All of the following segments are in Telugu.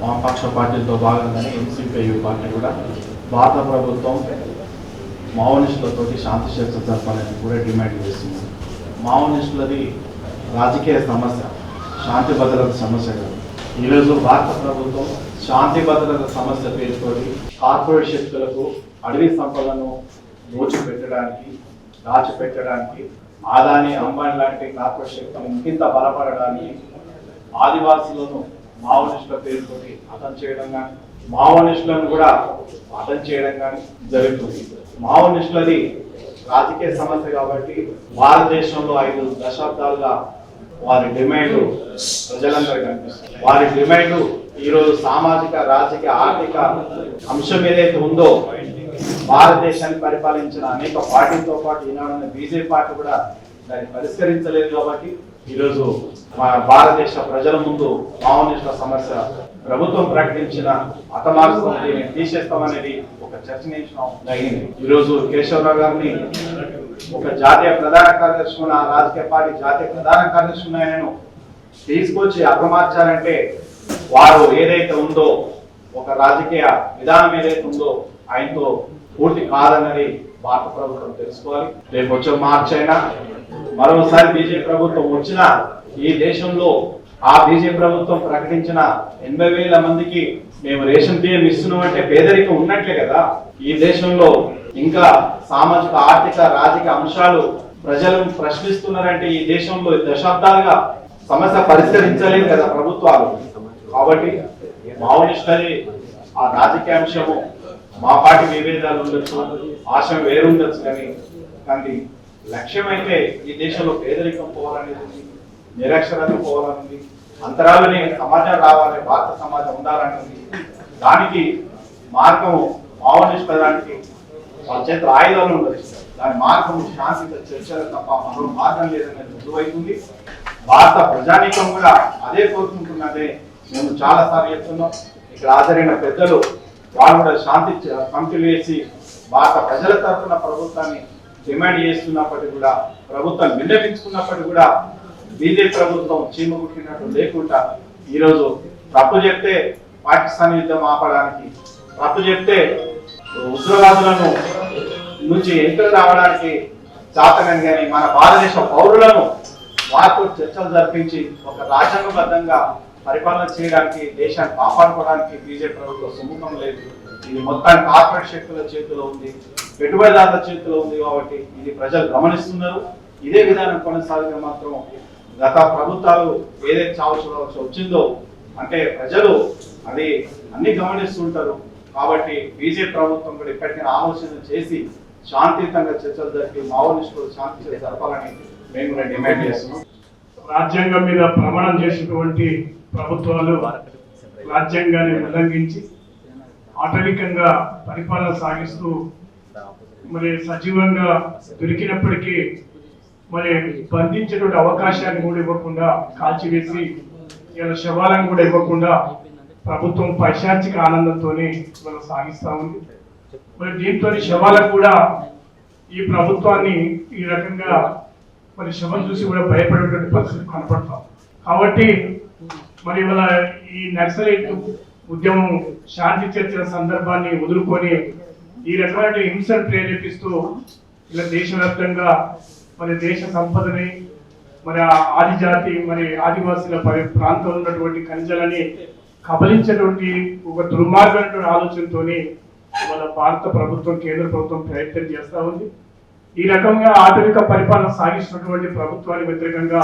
వామపక్ష పార్టీలతో భాగంగానే ఎన్సీపీయు పార్టీ కూడా భారత ప్రభుత్వం మావోనిస్టులతో శాంతి చర్చ జరపాలని కూడా డిమాండ్ చేస్తుంది మావోనిస్టులది రాజకీయ సమస్య శాంతి భద్రత సమస్య కాదు. ఈరోజు భారత ప్రభుత్వం శాంతి భద్రత సమస్య పేరుతోటి కార్పొరేట్ శక్తులకు అడవి సంపదను దోచిపెట్టడానికి దాచిపెట్టడానికి ఆదాని అంబానీ లాంటి కార్పొరేట్ శక్తులు ఇంకింత బలపడడానికి ఆదివాసులను మావోనిస్టుల పేరుతోటి హతం చేయడం కానీ మావోనిస్టులను కూడా హతం చేయడం కానీ జరుగుతుంది. మావోనిస్టులది రాజకీయ సమస్య కాబట్టి భారతదేశంలో ఐదు దశాబ్దాలుగా వారి డిమాండ్ ప్రజలందరూ కనిపిస్తుంది వారి డిమాండ్ ఈరోజు సామాజిక రాజకీయ ఆర్థిక అంశం ఏదైతే ఉందో భారతదేశాన్ని పరిపాలించిన అనేక పార్టీలతో పాటు ఈనాడున్న బీజేపీ పార్టీ కూడా దాన్ని పరిష్కరించలేదు కాబట్టి ఈరోజు మన భారతదేశ ప్రజల ముందు మావోనిస్టుల సమస్య ప్రభుత్వం ప్రకటించిన అతమార్గం దీన్ని తీసేస్తామనేది ఒక చర్చనీయం జరిగింది. ఈరోజు కేశవరావు గారిని ఒక జాతీయ ప్రధాన కార్యదర్శి ఉన్న రాజకీయ పార్టీ జాతీయ ప్రధాన కార్యదర్శి ఉన్న ఆయనను తీసుకొచ్చి అపమార్చాలంటే వారు ఏదైతే ఉందో ఒక రాజకీయ విధానం ఏదైతే ఉందో ఆయనతో పూర్తి కాదన్నది భారత ప్రభుత్వం తెలుసుకోవాలి. రేపు వచ్చే మార్చి అయినా మరోసారి బీజేపీ ప్రభుత్వం వచ్చినా ఈ దేశంలో ఆ బీజేపీ ప్రభుత్వం ప్రకటించిన ఎనభై వేల మందికి మేము రేషన్ బియ్యం ఇస్తున్నాం అంటే పేదరికం ఉన్నట్లే కదా. ఈ దేశంలో ఇంకా సామాజిక ఆర్థిక రాజకీయ అంశాలు ప్రజలను ప్రశ్నిస్తున్నారంటే ఈ దేశంలో దశాబ్దాలుగా సమస్య పరిష్కరించలేదు కదా ప్రభుత్వాలు. కాబట్టి మావోనిస్టులని ఆ రాజకీయ అంశము మా పార్టీ విభేదాలు ఉండొచ్చు ఆశయం వేరుండొచ్చు కానీ కానీ లక్ష్యం అయితే ఈ దేశంలో పేదరికం పోవాలనేది ఉంది నిరక్షరత పోవాలని అంతరాలని సమాజం రావాలని భారత సమాజం ఉండాలని దానికి మార్గం మావోనిస్ట్ దానికి వాళ్ళ చేతుల ఆయుధాలు ఉండదు దాని మార్గం శాంతితో చర్చలు తప్ప మరో మార్గం లేదనేది రుజువైతుంది భారత ప్రజానీకం కూడా అదే కోరుకుంటున్నదే మేము చాలాసార్లు చెప్తున్నాం. ఇక్కడ హాజరైన పెద్దలు వాళ్ళు కూడా శాంతి చ- వేసి భారత ప్రజల తరఫున ప్రభుత్వాన్ని డిమాండ్ చేస్తున్నప్పటికీ కూడా ప్రభుత్వం విన్నవించుకున్నప్పటికీ కూడా బీజేపీ ప్రభుత్వం చీమ కుట్టినట్టు లేకుండా ఈరోజు తప్పు చెప్తే పాకిస్తాన్ యుద్ధం ఆపడానికి తప్పు చెప్తే ఉగ్రవాదులను నుంచి ఎంపిక రావడానికి చాతకని కానీ మన భారతదేశ పౌరులను వారితో చర్చలు జరిపించి ఒక రాజ్యాంగబద్ధంగా పరిపాలన చేయడానికి దేశాన్ని కాపాడుకోవడానికి బీజేపీ ప్రభుత్వం సుముఖం లేదు. ఇది మొత్తానికి కార్పొరేట్ శక్తుల చేతిలో ఉంది. పెట్టుబడిదారుల చేతిలో ఉంది కాబట్టి ఇది ప్రజలు గమనిస్తున్నారు. ఇదే విధానం కొనసాగితే మాత్రం గత ప్రభుత్వాలు ఏదైతే చావచ్చు వచ్చిందో అంటే ప్రజలు అది అన్ని గమనిస్తుంటారు కాబట్టి బీజేపీ ప్రభుత్వం కూడా ఇప్పటికైనా ఆలోచన చేసి శాంతియుతంగా చర్చలు జరిపి మావోనిస్టులు శాంతి జరపాలని మేము కూడా డిమాండ్ చేస్తున్నాం. రాజ్యాంగం మీద ప్రమాణం చేసినటువంటి ప్రభుత్వాలు రాజ్యాంగాన్ని ఉల్లంఘించి ఆటవికంగా పరిపాలన సాగిస్తూ మరి సజీవంగా దొరికినప్పటికీ మరి బంధించేటువంటి అవకాశాన్ని కూడా ఇవ్వకుండా కాల్చివేసి ఇలా శవాలను కూడా ఇవ్వకుండా ప్రభుత్వం పైశాచిక ఆనందంతో మనం సాగిస్తా ఉంది. మరి దీంతో శవాలకు కూడా ఈ ప్రభుత్వాన్ని ఈ రకంగా మరి శవం చూసి కూడా భయపడేటువంటి పరిస్థితి కనపడతాం కాబట్టి మరి ఇవాళ ఈ నక్సలైట్ ఉద్యమం శాంతి చర్చల సందర్భాన్ని వదులుకొని ఈ రకమైన హింసను ప్రేరేపిస్తూ ఇలా దేశవ్యాప్తంగా మరి దేశ సంపదని మరి ఆదిజాతి మరి ఆదివాసుల ప్రాంతంలో ఉన్నటువంటి ఖనిజాలని కబలించేటువంటి ఒక దుర్మార్గమైనటువంటి ఆలోచనతోని మన భారత ప్రభుత్వం కేంద్ర ప్రభుత్వం ప్రయత్నం చేస్తా ఉంది. ఈ రకంగా ఆధునిక పరిపాలన సాగిస్తున్నటువంటి ప్రభుత్వానికి వ్యతిరేకంగా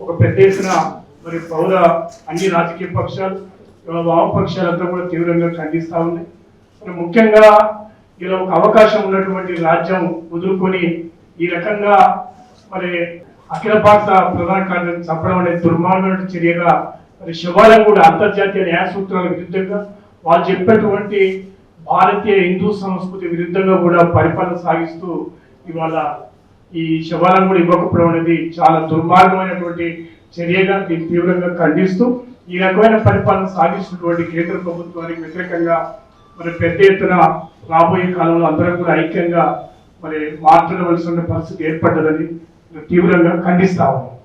ఒక పెద్ద ఎత్తున మరి పౌర అన్ని రాజకీయ పక్షాలు వామపక్షాలంతా కూడా తీవ్రంగా ఖండిస్తూ ఉంది మరి ముఖ్యంగా ఇలా ఒక అవకాశం ఉన్నటువంటి రాజ్యం వదులుకొని ఈ రకంగా మరి అఖిల భారత ప్రధాన కార్యదర్శి చంపడం అనేది దుర్మార్గమైన చర్యగా మరి శివాలయం కూడా అంతర్జాతీయ న్యాయ సూత్రాల విరుద్ధంగా వాళ్ళు చెప్పినటువంటి భారతీయ హిందూ సంస్కృతి విరుద్ధంగా కూడా పరిపాలన సాగిస్తూ ఇవాళ ఈ శవాలను కూడా ఇవ్వకపోవడం అనేది చాలా దుర్మార్గమైనటువంటి చర్యగా దీన్ని తీవ్రంగా ఖండిస్తూ ఈ రకమైన పరిపాలన సాగిస్తున్నటువంటి కేంద్ర ప్రభుత్వానికి వ్యతిరేకంగా మరి పెద్ద ఎత్తున రాబోయే కాలంలో అందరం కూడా ఐక్యంగా మరి మాట్లాడవలసిన పరిస్థితి ఏర్పడ్డదని తీవ్రంగా ఖండిస్తా ఉన్నాం.